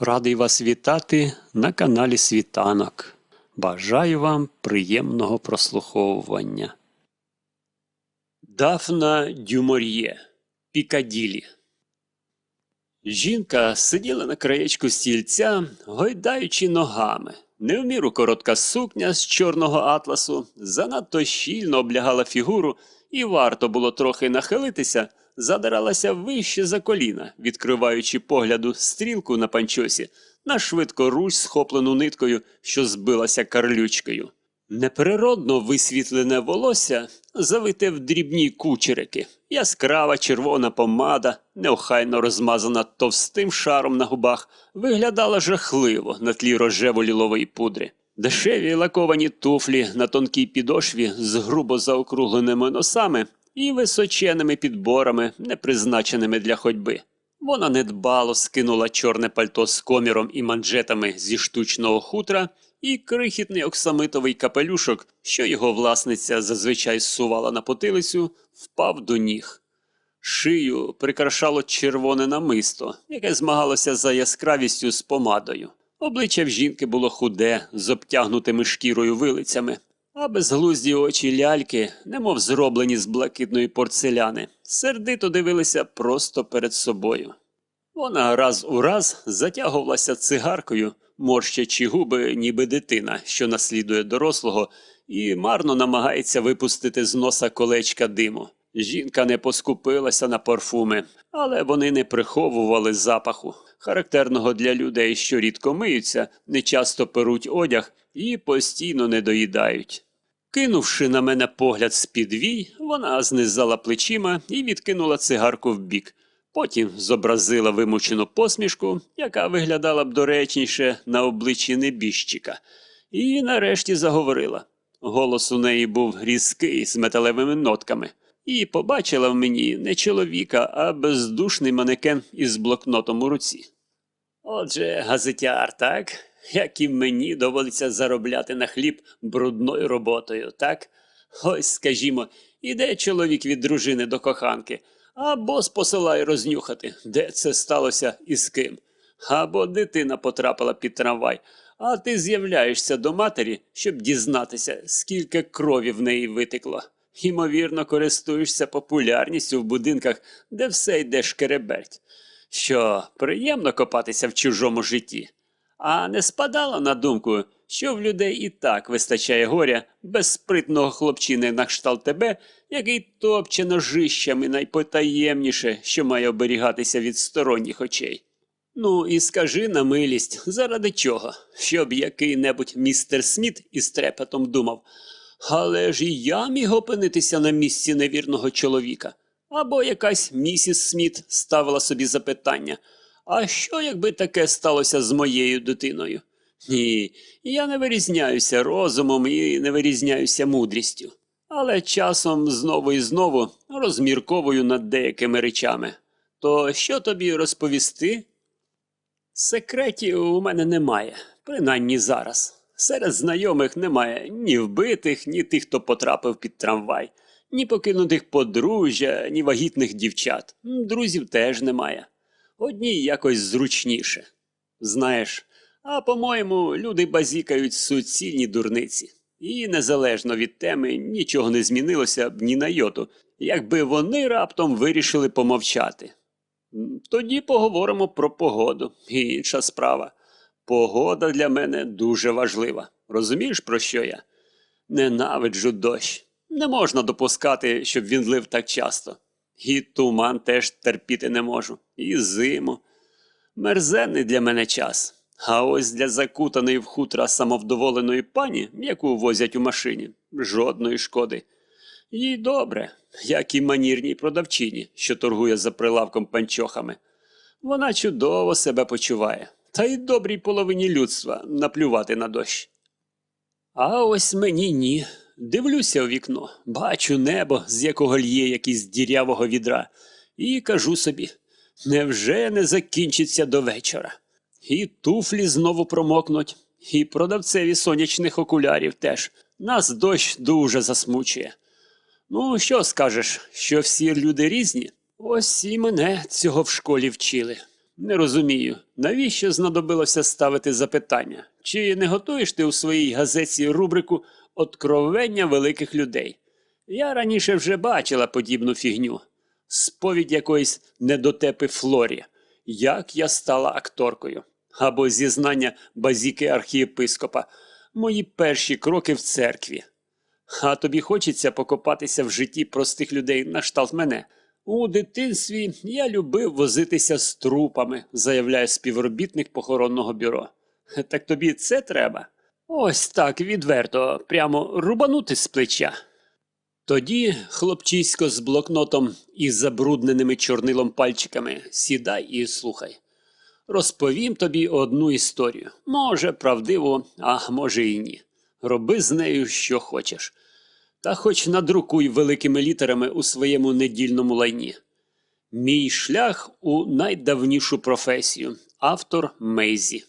Радий вас вітати на каналі Світанок. Бажаю вам приємного прослуховування. Дафна Дюмор'є Пікаділі. Жінка сиділа на краєчку стільця, гойдаючи ногами. Не в міру коротка сукня з чорного атласу занадто щільно облягала фігуру, і варто було трохи нахилитися, задиралася вище за коліна, відкриваючи погляду стрілку на панчосі на швидко руч схоплену ниткою, що збилася карлючкою. Неприродно висвітлене волосся завите в дрібні кучерики, яскрава червона помада, неохайно розмазана товстим шаром на губах, виглядала жахливо на тлі рожево-лілової пудри. Дешеві лаковані туфлі на тонкій підошві з грубо заокругленими носами і височеними підборами, не призначеними для ходьби. Вона недбало скинула чорне пальто з коміром і манжетами зі штучного хутра і крихітний оксамитовий капелюшок, що його власниця зазвичай зсувала на потилицю, впав до ніг. Шию прикрашало червоне намисто, яке змагалося за яскравістю з помадою. Обличчя в жінки було худе, з обтягнутими шкірою вилицями, а безглузді очі ляльки, немов зроблені з блакитної порцеляни, сердито дивилися просто перед собою. Вона раз у раз затягувалася цигаркою, морщачи губи, ніби дитина, що наслідує дорослого, і марно намагається випустити з носа колечка диму. Жінка не поскупилася на парфуми, але вони не приховували запаху, характерного для людей, що рідко миються, не часто перуть одяг і постійно не доїдають. Кинувши на мене погляд з-під вій, вона знизала плечима і відкинула цигарку вбік. Потім зобразила вимучену посмішку, яка виглядала б доречніше на обличчі небіжчика, і нарешті заговорила. Голос у неї був різкий з металевими нотками, і побачила в мені не чоловіка, а бездушний манекен із блокнотом у руці. Отже, газетяр, так? Як і мені доводиться заробляти на хліб брудною роботою, так? Ось, скажімо, іде чоловік від дружини до коханки, а бос посилає рознюхати, де це сталося і з ким. Або дитина потрапила під трамвай, а ти з'являєшся до матері, щоб дізнатися, скільки крові в неї витекло. Ймовірно, користуєшся популярністю в будинках, де все йде шкереберть. Що, приємно копатися в чужому житті. А не спадало на думку, що в людей і так вистачає горя без спритного хлопчини на кшталт тебе, який топче ножищами найпотаємніше, що має оберігатися від сторонніх очей. Ну і скажи на милість, заради чого, щоб який-небудь містер Сміт із трепетом думав, але ж і я міг опинитися на місці невірного чоловіка. Або якась місіс Сміт ставила собі запитання. А що, якби таке сталося з моєю дитиною? Ні, я не вирізняюся розумом і не вирізняюся мудрістю, але часом знову і знову розмірковую над деякими речами. То що тобі розповісти? Секретів у мене немає, принаймні зараз. Серед знайомих немає ні вбитих, ні тих, хто потрапив під трамвай, ні покинутих подружжя, ні вагітних дівчат. Друзів теж немає. Одні якось зручніше. Знаєш, а по-моєму, люди базікають суцільні дурниці. І незалежно від теми нічого не змінилося б ні на йоту, якби вони раптом вирішили помовчати. Тоді поговоримо про погоду. І інша справа. Погода для мене дуже важлива. Розумієш, про що я? Ненавиджу дощ. Не можна допускати, щоб він лив так часто. І туман теж терпіти не можу. І зиму. Мерзенний для мене час. А ось для закутаної в хутра самовдоволеної пані, яку возять у машині, жодної шкоди. Їй добре, як і манірній продавчині, що торгує за прилавком панчохами. Вона чудово себе почуває, та й добрій половині людства наплювати на дощ. А ось мені ні. Дивлюся у вікно, бачу небо, з якого лє якийсь дірявого відра, і кажу собі: невже не закінчиться до вечора? І туфлі знову промокнуть, і продавцеві сонячних окулярів теж. Нас дощ дуже засмучує. Ну, що скажеш, що всі люди різні? Ось і мене цього в школі вчили. Не розумію, навіщо знадобилося ставити запитання? Чи не готуєш ти у своїй газеті рубрику Откровення великих людей? Я раніше вже бачила подібну фігню. Сповідь якоїсь недотепи Флорі. Як я стала акторкою. Або зізнання базіки архієпископа. Мої перші кроки в церкві. А тобі хочеться покопатися в житті простих людей на кшталт мене. У дитинстві я любив возитися з трупами, заявляє співробітник похоронного бюро. Так тобі це треба? Ось так відверто, прямо рубанути з плеча. Тоді, хлопчисько з блокнотом і забрудненими чорнилом пальчиками, сідай і слухай. Розповім тобі одну історію. Може, правдиву, а може і ні. Роби з нею, що хочеш. Та хоч надрукуй великими літерами у своєму недільному лайні. Мій шлях у найдавнішу професію. Автор Мейзі.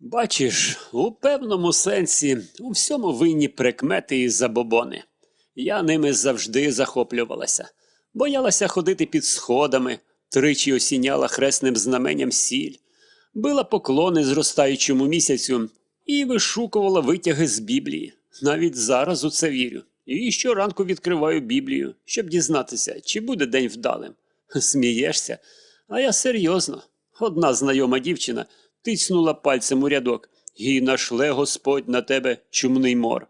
Бачиш, у певному сенсі у всьому винні прикмети і забобони. Я ними завжди захоплювалася, боялася ходити під сходами, тричі осіняла хресним знаменням сіль, била поклони зростаючому місяцю і вишукувала витяги з Біблії. Навіть зараз у це вірю. І щоранку відкриваю Біблію, щоб дізнатися, чи буде день вдалим. Смієшся? А я серйозно. Одна знайома дівчина тицнула пальцем у рядок і нашле Господь на тебе чумний мор.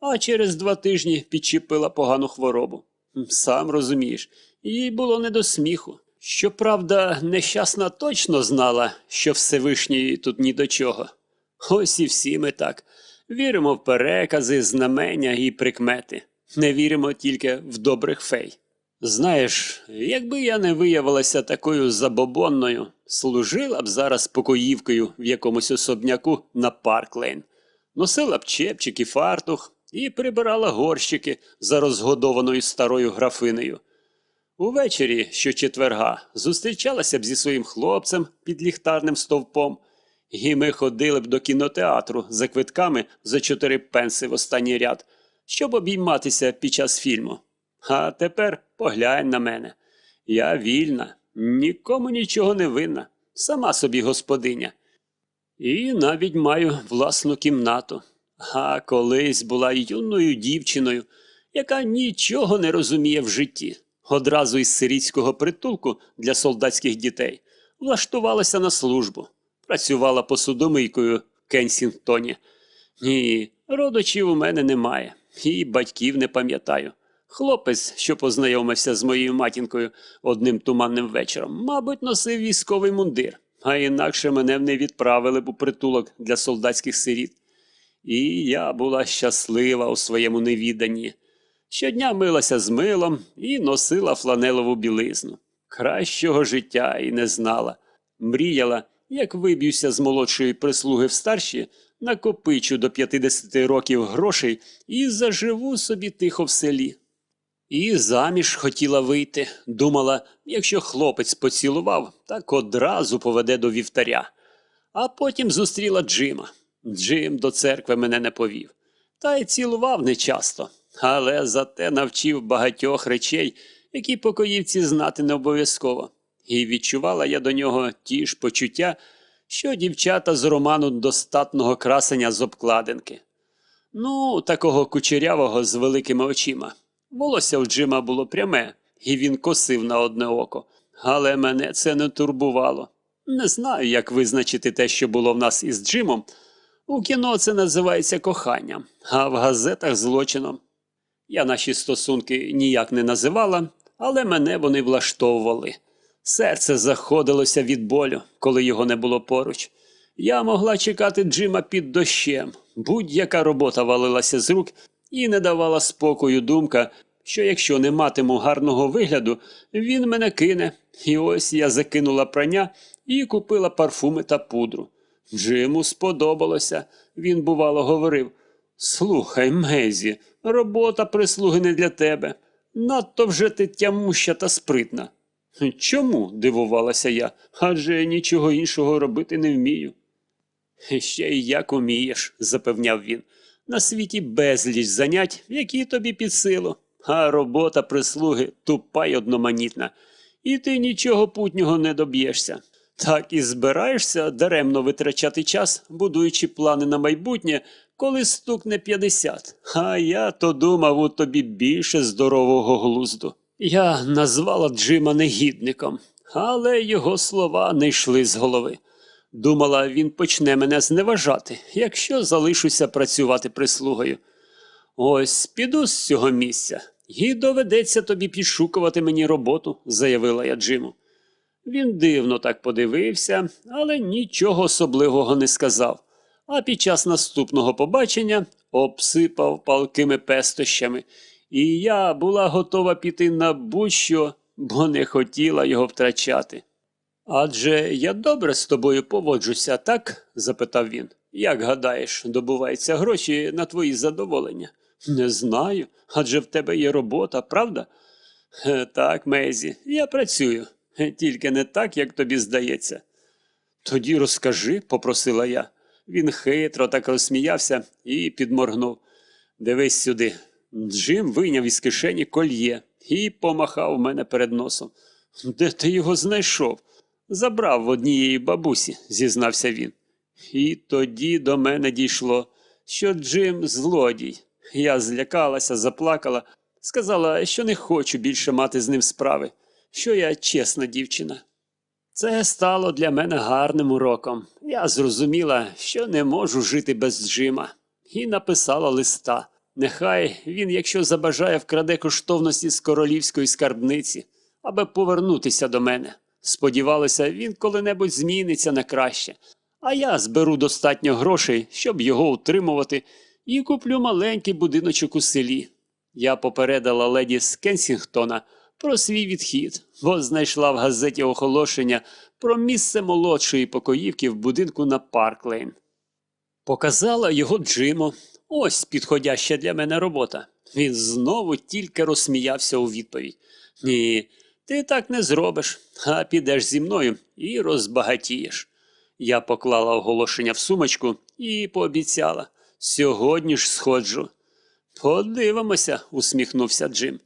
А через два тижні підчепила погану хворобу. Сам розумієш, їй було не до сміху. Щоправда, нещасна точно знала, що Всевишній тут ні до чого. Ось і всі ми так. Віримо в перекази, знамення і прикмети. Не віримо тільки в добрих фей. Знаєш, якби я не виявилася такою забобонною, служила б зараз покоївкою в якомусь особняку на Парклейн, носила б чепчик і фартух і прибирала горщики за розгодованою старою графинею. Увечері щочетверга зустрічалася б зі своїм хлопцем під ліхтарним стовпом, і ми ходили б до кінотеатру за квитками за чотири пенси в останній ряд, щоб обійматися під час фільму. А тепер поглянь на мене. Я вільна, нікому нічого не винна, сама собі господиня. І навіть маю власну кімнату. А колись була юною дівчиною, яка нічого не розуміє в житті. Одразу із сирійського притулку для солдатських дітей влаштувалася на службу, працювала посудомийкою в Кенсінгтоні. Ні, родичів у мене немає, і батьків не пам'ятаю. Хлопець, що познайомився з моєю матінкою одним туманним вечором, мабуть, носив військовий мундир, а інакше мене не відправили б у притулок для солдатських сиріт. І я була щаслива у своєму невіданні. Щодня милася з милом і носила фланелову білизну. Кращого життя і не знала. Мріяла, як виб'юся з молодшої прислуги в старші, накопичу до 50 років грошей і заживу собі тихо в селі. І заміж хотіла вийти. Думала, якщо хлопець поцілував, так одразу поведе до вівтаря. А потім зустріла Джима. Джим до церкви мене не повів. Та й цілував нечасто, але зате навчив багатьох речей, які покоївці знати не обов'язково. І відчувала я до нього ті ж почуття, що дівчата з роману достатного красення з обкладинки. Ну, такого кучерявого з великими очима. Волосся у Джима було пряме, і він косив на одне око. Але мене це не турбувало. Не знаю, як визначити те, що було в нас із Джимом. У кіно це називається коханням, а в газетах злочином. Я наші стосунки ніяк не називала, але мене вони влаштовували. Серце заходилося від болю, коли його не було поруч. Я могла чекати Джима під дощем. Будь-яка робота валилася з рук і не давала спокою думка, що якщо не матиму гарного вигляду, він мене кине. І ось я закинула прання і купила парфуми та пудру. Джиму сподобалося. Він, бувало, говорив Слухай, Мезі, робота прислуги не для тебе. Надто вже ти тямуща та спритна. Чому? дивувалася я, адже нічого іншого робити не вмію. Ще й як умієш, запевняв він. На світі безліч занять, які тобі під силу, а робота прислуги тупа й одноманітна, і ти нічого путнього не доб'єшся. Так і збираєшся даремно витрачати час, будуючи плани на майбутнє, коли стукне 50. А я то думав у тобі більше здорового глузду. Я назвала Джима негідником, але його слова не йшли з голови. Думала, він почне мене зневажати, якщо залишуся працювати прислугою. Ось піду з цього місця, і доведеться тобі підшукувати мені роботу, заявила я Джиму. Він дивно так подивився, але нічого особливого не сказав. А під час наступного побачення обсипав палкими пестощами, і я була готова піти на будь-що, бо не хотіла його втрачати. Адже я добре з тобою поводжуся, так? запитав він. Як гадаєш, добуваються гроші на твої задоволення? Не знаю, адже в тебе є робота, правда? «Е, Так, Мейзі, я працюю, тільки не так, як тобі здається. Тоді розкажи, попросила я. Він хитро так розсміявся і підморгнув. Дивись сюди. Джим вийняв із кишені кольє і помахав мене перед носом. Де ти його знайшов? Забрав в однієї бабусі, зізнався він. І тоді до мене дійшло, що Джим злодій. Я злякалася, заплакала, сказала, що не хочу більше мати з ним справи, що я чесна дівчина. Це стало для мене гарним уроком. Я зрозуміла, що не можу жити без Джима, і написала листа. Нехай він, якщо забажає, вкраде коштовності з королівської скарбниці, аби повернутися до мене. Сподівалася, він коли-небудь зміниться на краще, а я зберу достатньо грошей, щоб його утримувати, і куплю маленький будиночок у селі. Я попередила леді з Кенсінгтона про свій відхід, бо знайшла в газеті оголошення про місце молодшої покоївки в будинку на Парклейн. Показала його Джиму. Ось підходяща для мене робота. Він знову тільки розсміявся у відповідь. Ні, ти так не зробиш, а підеш зі мною і розбагатієш. Я поклала оголошення в сумочку і пообіцяла сьогодні ж сходжу. Подивимося, усміхнувся Джим.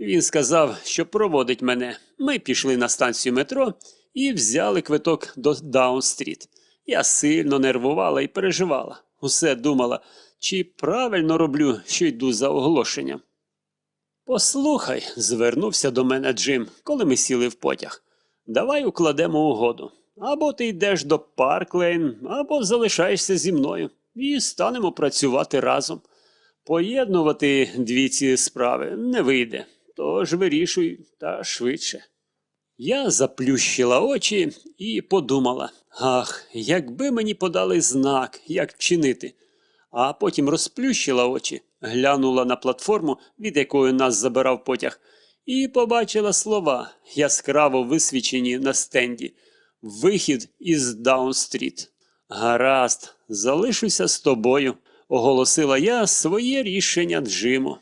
Він сказав, що проводить мене. Ми пішли на станцію метро і взяли квиток до Даун-стріт. Я сильно нервувала і переживала. Усе думала, чи правильно роблю, що йду за оголошенням. Послухай, звернувся до мене Джим, коли ми сіли в потяг. Давай укладемо угоду. Або ти йдеш до Парклейн, або залишаєшся зі мною і станемо працювати разом. Поєднувати дві ці справи не вийде, тож вирішуй та швидше. Я заплющила очі і подумала: ах, якби мені подали знак, як вчинити. А потім розплющила очі, глянула на платформу, від якої нас забирав потяг, і побачила слова, яскраво висвічені на стенді. Вихід із Даун-стріт. Гаразд, залишуся з тобою, оголосила я своє рішення Джиму.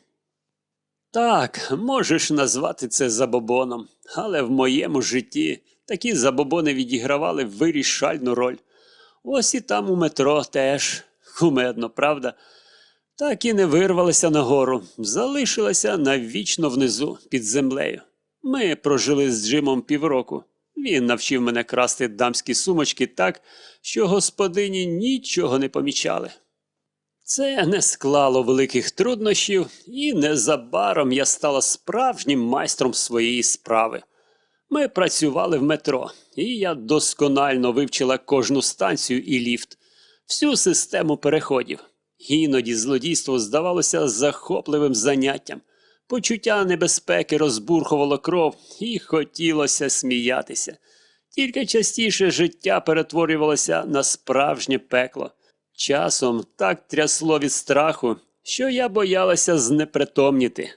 Так, можеш назвати це забобоном, але в моєму житті такі забобони відігравали вирішальну роль. Ось і там у метро теж кумедно, правда? Так і не вирвалася нагору, залишилася навічно внизу під землею. Ми прожили з Джимом півроку. Він навчив мене красти дамські сумочки так, що господині нічого не помічали. Це не склало великих труднощів, і незабаром я стала справжнім майстром своєї справи. Ми працювали в метро, і я досконально вивчила кожну станцію і ліфт, всю систему переходів. Іноді злодійство здавалося захопливим заняттям. Почуття небезпеки розбурхувало кров і хотілося сміятися. Тільки частіше життя перетворювалося на справжнє пекло. Часом так трясло від страху, що я боялася знепритомніти.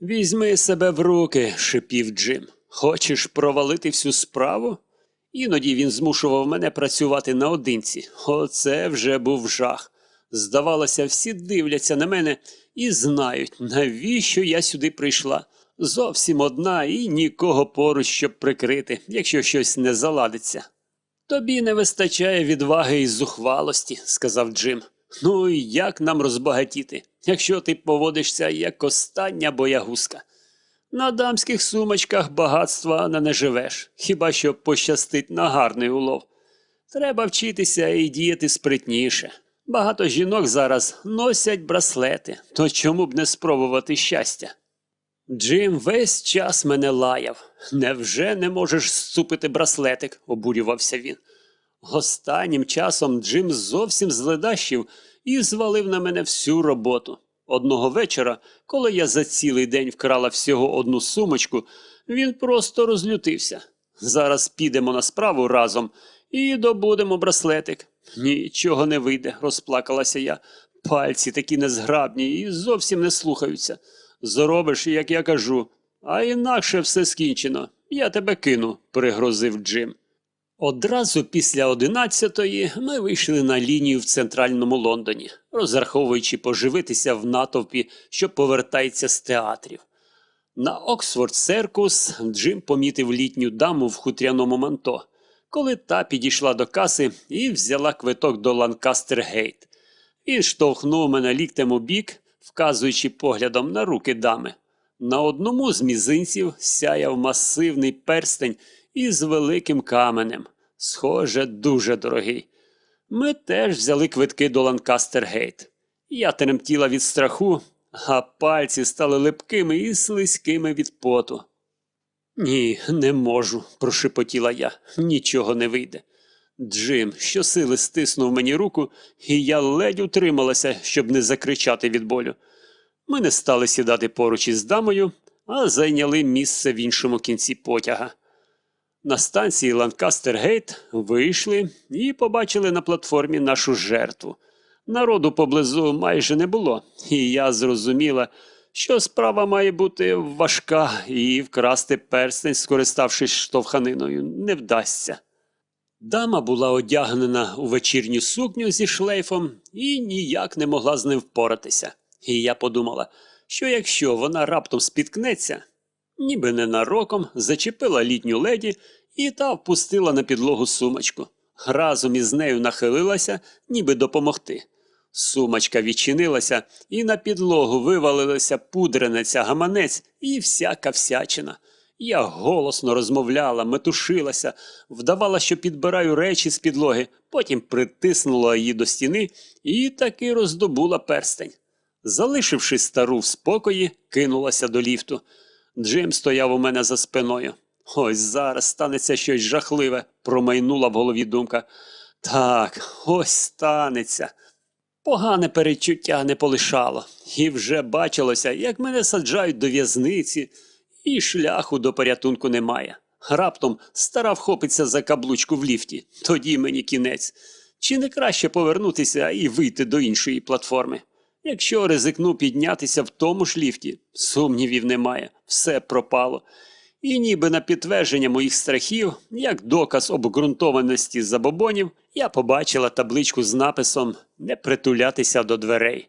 Візьми себе в руки, шипів Джим. Хочеш провалити всю справу? Іноді він змушував мене працювати наодинці. Оце вже був жах. Здавалося, всі дивляться на мене і знають, навіщо я сюди прийшла. Зовсім одна і нікого поруч, щоб прикрити, якщо щось не заладиться. Тобі не вистачає відваги і зухвалості, сказав Джим. Ну і як нам розбагатіти, якщо ти поводишся як остання боягузка? На дамських сумочках багатства не наживеш, хіба що пощастить на гарний улов. Треба вчитися і діяти спритніше. Багато жінок зараз носять браслети, то чому б не спробувати щастя? Джим весь час мене лаяв. Невже не можеш зцупити браслетик? обурювався він. Останнім часом Джим зовсім зледащив і звалив на мене всю роботу. Одного вечора, коли я за цілий день вкрала всього одну сумочку, він просто розлютився. Зараз підемо на справу разом і добудемо браслетик. Нічого не вийде, розплакалася я. Пальці такі незграбні і зовсім не слухаються. Зробиш, як я кажу, а інакше все скінчено. Я тебе кину, пригрозив Джим. Одразу після одинадцятої ми вийшли на лінію в центральному Лондоні, розраховуючи поживитися в натовпі, що повертається з театрів. На Оксфорд Серкус Джим помітив літню даму в хутряному манто, коли та підійшла до каси і взяла квиток до Ланкастер Гейт. Він штовхнув мене ліктем у бік, вказуючи поглядом на руки дами. На одному з мізинців сяяв масивний перстень із великим каменем. Схоже, дуже дорогий. Ми теж взяли квитки до Ланкастер Гейт. Я тремтіла від страху, а пальці стали липкими і слизькими від поту. Ні, не можу, прошепотіла я. Нічого не вийде. Джим щосили стиснув мені руку, і я ледь утрималася, щоб не закричати від болю. Ми не стали сідати поруч із дамою, а зайняли місце в іншому кінці потяга. На станції Ланкастер Гейт вийшли і побачили на платформі нашу жертву. Народу поблизу майже не було, і я зрозуміла, що справа має бути важка, і вкрасти перстень, скориставшись штовханиною, не вдасться. Дама була одягнена у вечірню сукню зі шлейфом і ніяк не могла з ним впоратися. І я подумала, що якщо вона раптом спіткнеться, ніби ненароком зачепила літню леді і та впустила на підлогу сумочку. Разом із нею нахилилася, ніби допомогти. Сумочка відчинилася, і на підлогу вивалилися пудренеця, гаманець і всяка всячина. Я голосно розмовляла, метушилася, вдавала, що підбираю речі з підлоги, потім притиснула її до стіни і таки роздобула перстень. Залишивши стару в спокої, кинулася до ліфту. Джим стояв у мене за спиною. Ось зараз станеться щось жахливе, промайнула в голові думка. Так, ось станеться. Погане перечуття не полишало, і вже бачилося, як мене саджають до в'язниці, і шляху до порятунку немає. Раптом стара вхопиться за каблучку в ліфті, тоді мені кінець. Чи не краще повернутися і вийти до іншої платформи? Якщо ризикну піднятися в тому ж ліфті, сумнівів немає, все пропало. І ніби на підтвердження моїх страхів, як доказ обґрунтованості забобонів, я побачила табличку з написом Не притулятися до дверей.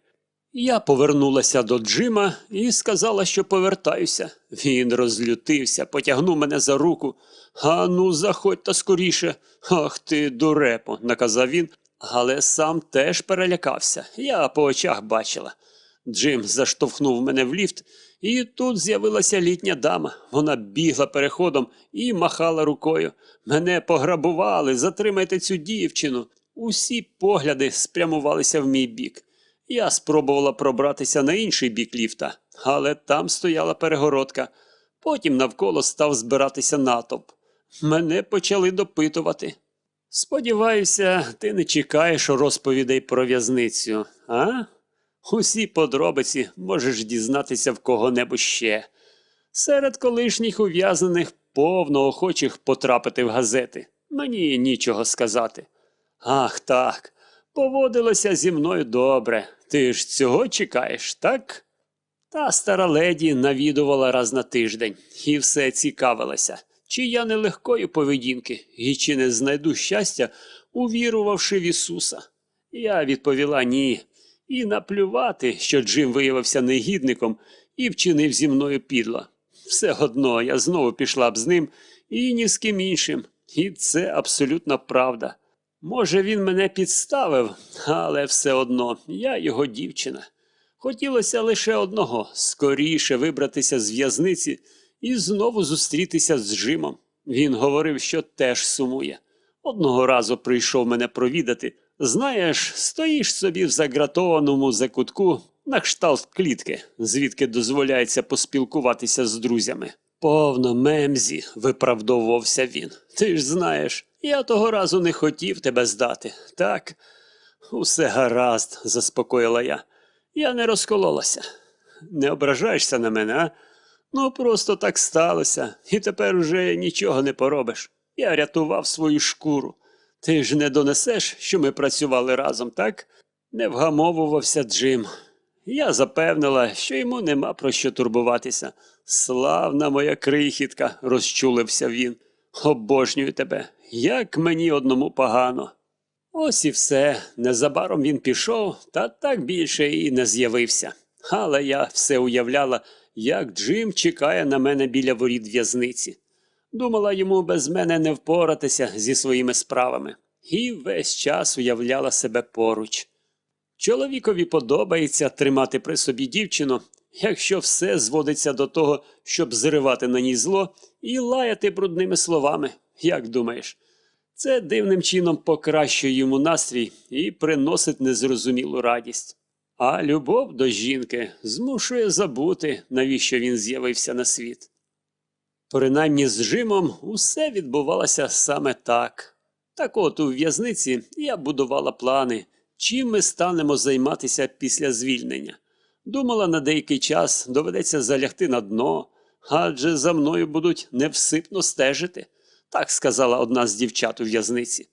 Я повернулася до Джима і сказала, що повертаюся. Він розлютився, потягнув мене за руку. А ну, заходь та скоріше. Ах ти, дурепо, наказав він, але сам теж перелякався. Я по очах бачила. Джим заштовхнув мене в ліфт, і тут з'явилася літня дама. Вона бігла переходом і махала рукою. Мене пограбували, затримайте цю дівчину. Усі погляди спрямувалися в мій бік. Я спробувала пробратися на інший бік ліфта, але там стояла перегородка. Потім навколо став збиратися натовп. Мене почали допитувати. Сподіваюся, ти не чекаєш розповідей про в'язницю, а? Усі подробиці можеш дізнатися в кого-небудь ще. Серед колишніх ув'язнених повно охочих потрапити в газети. Мені нічого сказати. Ах так, поводилося зі мною добре. Ти ж цього чекаєш, так? Та стара леді навідувала раз на тиждень і все цікавилася, чи я не легкої поведінки і чи не знайду щастя, увірувавши в Ісуса. Я відповіла ні, і наплювати, що Джим виявився негідником і вчинив зі мною підло. Все одно я знову пішла б з ним і ні з ким іншим. І це абсолютна правда. Може, він мене підставив, але все одно я його дівчина. Хотілося лише одного скоріше вибратися з в'язниці і знову зустрітися з Джимом. Він говорив, що теж сумує. Одного разу прийшов мене провідати. Знаєш, стоїш собі в загратованому закутку на кшталт клітки, звідки дозволяється поспілкуватися з друзями. Повно мемзі, виправдовувався він. Ти ж знаєш, я того разу не хотів тебе здати. Так, усе гаразд, заспокоїла я. Я не розкололася. Не ображаєшся на мене, а? Ну, просто так сталося, і тепер уже нічого не поробиш. Я рятував свою шкуру. Ти ж не донесеш, що ми працювали разом, так? Не вгамовувався Джим. Я запевнила, що йому нема про що турбуватися. Славна моя крихітка, розчулився він. Обожнюю тебе, як мені одному погано. Ось і все. Незабаром він пішов, та так більше і не з'явився. Але я все уявляла, як Джим чекає на мене біля воріт в'язниці. Думала йому без мене не впоратися зі своїми справами, і весь час уявляла себе поруч. Чоловікові подобається тримати при собі дівчину, якщо все зводиться до того, щоб зривати на ній зло і лаяти брудними словами, як думаєш. Це дивним чином покращує йому настрій і приносить незрозумілу радість. А любов до жінки змушує забути, навіщо він з'явився на світ. Принаймні з Жимом усе відбувалося саме так. Так от у в'язниці я будувала плани, чим ми станемо займатися після звільнення. Думала, на деякий час доведеться залягти на дно, адже за мною будуть невсипно стежити, так сказала одна з дівчат у в'язниці.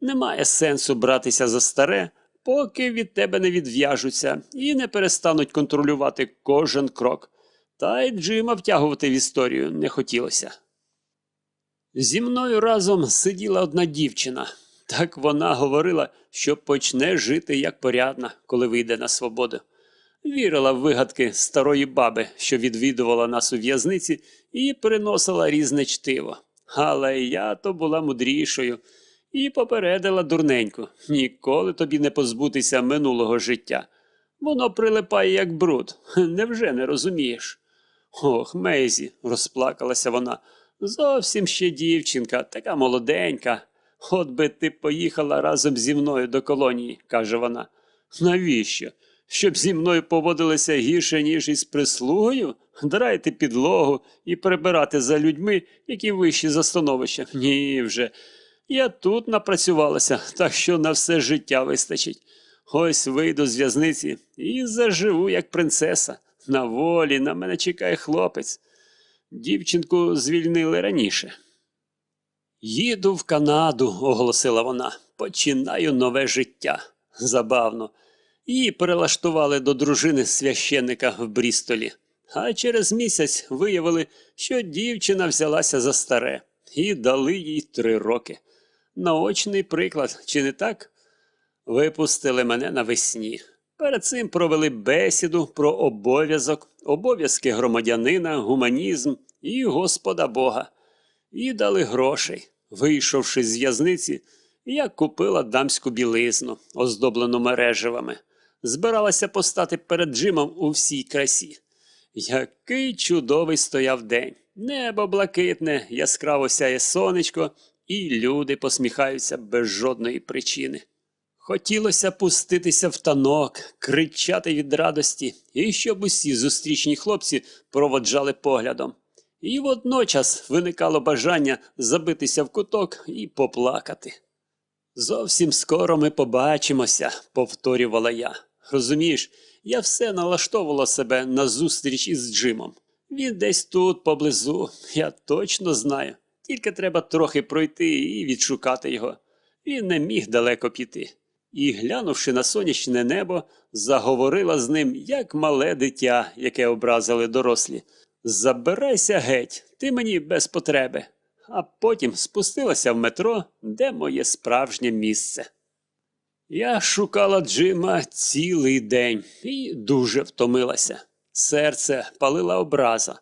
Немає сенсу братися за старе, поки від тебе не відв'яжуться і не перестануть контролювати кожен крок. Та й Джима втягувати в історію не хотілося. Зі мною разом сиділа одна дівчина. Так вона говорила, що почне жити як порядна, коли вийде на свободу. Вірила в вигадки старої баби, що відвідувала нас у в'язниці і приносила різне чтиво. Але я то була мудрішою і попередила дурненьку ніколи тобі не позбутися минулого життя. Воно прилипає, як бруд. Невже не розумієш? Ох, Мейзі, розплакалася вона. Зовсім ще дівчинка, така молоденька. От би ти поїхала разом зі мною до колонії, каже вона. Навіщо? Щоб зі мною поводилися гірше, ніж із прислугою? Драйте підлогу і прибирати за людьми, які вищі за становище. Ні вже. Я тут напрацювалася, так що на все життя вистачить. Ось вийду з в'язниці і заживу, як принцеса. На волі на мене чекає хлопець. Дівчинку звільнили раніше. Їду в Канаду, оголосила вона. Починаю нове життя. Забавно. Її перелаштували до дружини священника в Брістолі. А через місяць виявили, що дівчина взялася за старе і дали їй три роки. Наочний приклад, чи не так? Випустили мене навесні. Перед цим провели бесіду про обов'язок, обов'язки громадянина, гуманізм і Господа Бога. І дали грошей. Вийшовши з в'язниці, я купила дамську білизну, оздоблену мереживами. Збиралася постати перед Джимом у всій красі. Який чудовий стояв день. Небо блакитне, яскраво сяє сонечко, і люди посміхаються без жодної причини. Хотілося пуститися в танок, кричати від радості, і щоб усі зустрічні хлопці проводжали поглядом. І водночас виникало бажання забитися в куток і поплакати. Зовсім скоро ми побачимося, повторювала я. Розумієш, я все налаштовувала себе на зустріч із Джимом. Він десь тут поблизу, я точно знаю. Тільки треба трохи пройти і відшукати його. Він не міг далеко піти. І, глянувши на сонячне небо, заговорила з ним, як мале дитя, яке образили дорослі. Забирайся геть, ти мені без потреби. А потім спустилася в метро, де моє справжнє місце. Я шукала Джима цілий день і дуже втомилася. Серце палила образа.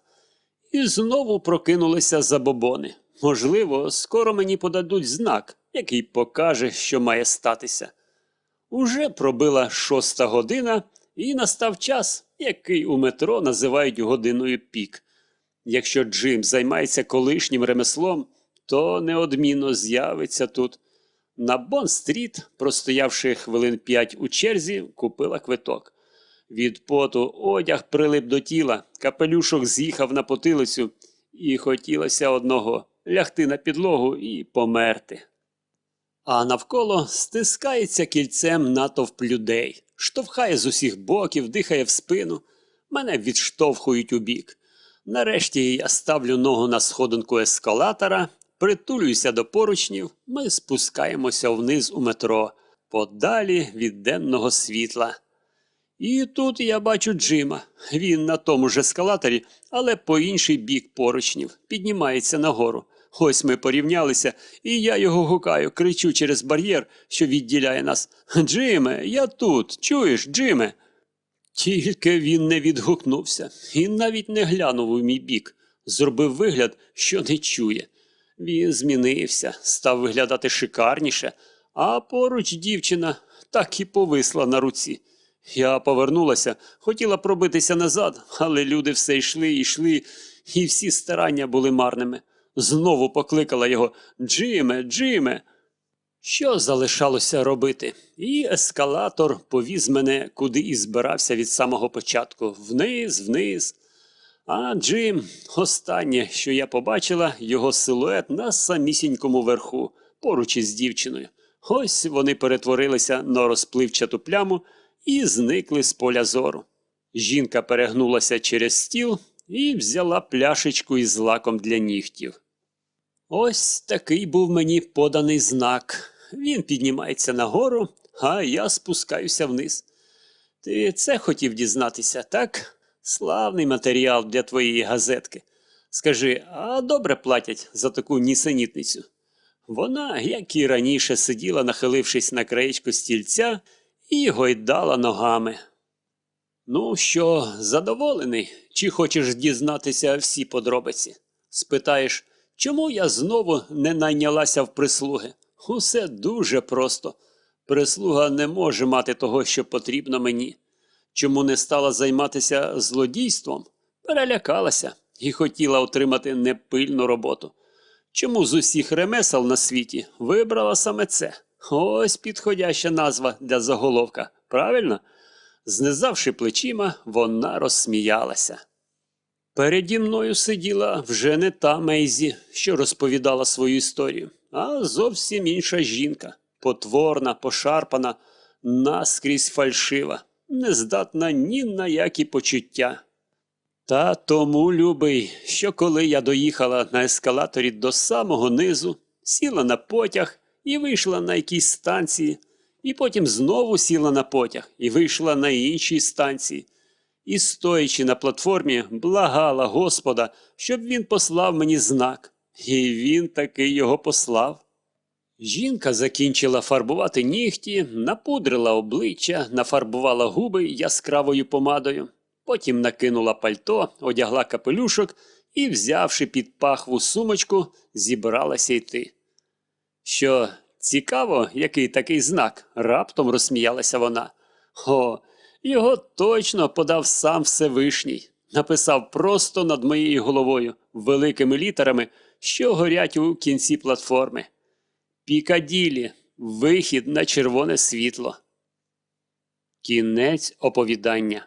І знову прокинулися забобони. Можливо, скоро мені подадуть знак, який покаже, що має статися. Уже пробила шоста година, і настав час, який у метро називають годиною пік. Якщо Джим займається колишнім ремеслом, то неодмінно з'явиться тут. На Бон-стріт, простоявши хвилин п'ять у черзі, купила квиток. Від поту одяг прилип до тіла, капелюшок з'їхав на потилицю, і хотілося одного лягти на підлогу і померти. А навколо стискається кільцем натовп людей, штовхає з усіх боків, дихає в спину. Мене відштовхують у бік. Нарешті я ставлю ногу на сходинку ескалатора, притулююся до поручнів, ми спускаємося вниз у метро, подалі від денного світла. І тут я бачу Джима. Він на тому ж ескалаторі, але по інший бік поручнів, піднімається нагору. Ось ми порівнялися, і я його гукаю, кричу через бар'єр, що відділяє нас. Джиме, я тут, чуєш, Джиме? Тільки він не відгукнувся і навіть не глянув у мій бік, зробив вигляд, що не чує. Він змінився, став виглядати шикарніше, а поруч дівчина так і повисла на руці. Я повернулася, хотіла пробитися назад, але люди все йшли йшли, і всі старання були марними. Знову покликала його Джиме, Джиме. Що залишалося робити? І ескалатор повіз мене, куди і збирався від самого початку, вниз, вниз. А Джим, останнє, що я побачила, його силует на самісінькому верху, поруч із дівчиною. Ось вони перетворилися на розпливчату пляму і зникли з поля зору. Жінка перегнулася через стіл і взяла пляшечку із лаком для нігтів. Ось такий був мені поданий знак. Він піднімається нагору, а я спускаюся вниз. Ти це хотів дізнатися, так? Славний матеріал для твоєї газетки. Скажи, а добре платять за таку нісенітницю? Вона, як і раніше, сиділа, нахилившись на краєчку стільця, і гойдала ногами. Ну що, задоволений, чи хочеш дізнатися всі подробиці? Спитаєш, чому я знову не найнялася в прислуги? Усе дуже просто. Прислуга не може мати того, що потрібно мені. Чому не стала займатися злодійством? Перелякалася і хотіла отримати непильну роботу. Чому з усіх ремесел на світі вибрала саме це? Ось підходяща назва для заголовка, правильно? Знизавши плечима, вона розсміялася. Переді мною сиділа вже не та Мейзі, що розповідала свою історію, а зовсім інша жінка, потворна, пошарпана, наскрізь фальшива, нездатна ні на які почуття. Та тому, любий, що коли я доїхала на ескалаторі до самого низу, сіла на потяг і вийшла на якійсь станції, і потім знову сіла на потяг і вийшла на іншій станції. І, стоячи на платформі, благала Господа, щоб він послав мені знак. І він таки його послав. Жінка закінчила фарбувати нігті, напудрила обличчя, нафарбувала губи яскравою помадою, потім накинула пальто, одягла капелюшок і, взявши під пахву сумочку, зібралася йти. Що, цікаво, який такий знак? раптом розсміялася вона. О, його точно подав сам Всевишній. Написав просто над моєю головою великими літерами, що горять у кінці платформи. Пікаділі, вихід на червоне світло. Кінець оповідання.